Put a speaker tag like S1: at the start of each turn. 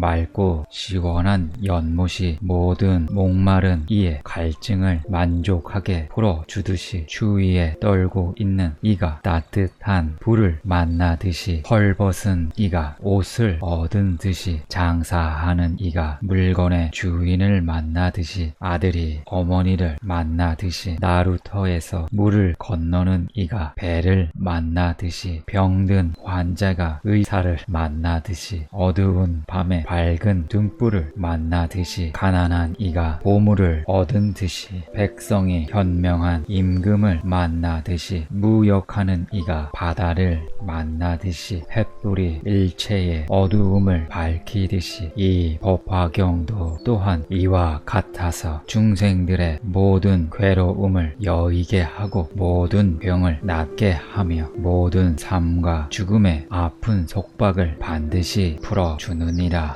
S1: 맑고 시원한 연못이 모든 목마른 이의 갈증을 만족하게 풀어주듯이 추위에 떨고 있는 이가 따뜻한 불을 만나듯이 헐벗은 이가 옷을 얻은 듯이 장사하는 이가 물건의 주인을 만나듯이 아들이 어머니를 만나듯이 나루터에서 물을 건너는 이가 배를 만나듯이 병든 환자가 의사를 만나듯이 어두운 밤에 밝은 등불을 만나듯이 가난한 이가 보물을 얻은 듯이 백성이 현명한 임금을 만나듯이 무역하는 이가 바다를 만나듯이 햇불이 일체의 어두움을 밝히듯이 이 법화경도 또한 이와 같아서 중생들의 모든 괴로움을 여의게 하고 모든 병을 낫게 하며 모든 삶과 죽음의 아픈 속박을 반드시 풀어주느니라.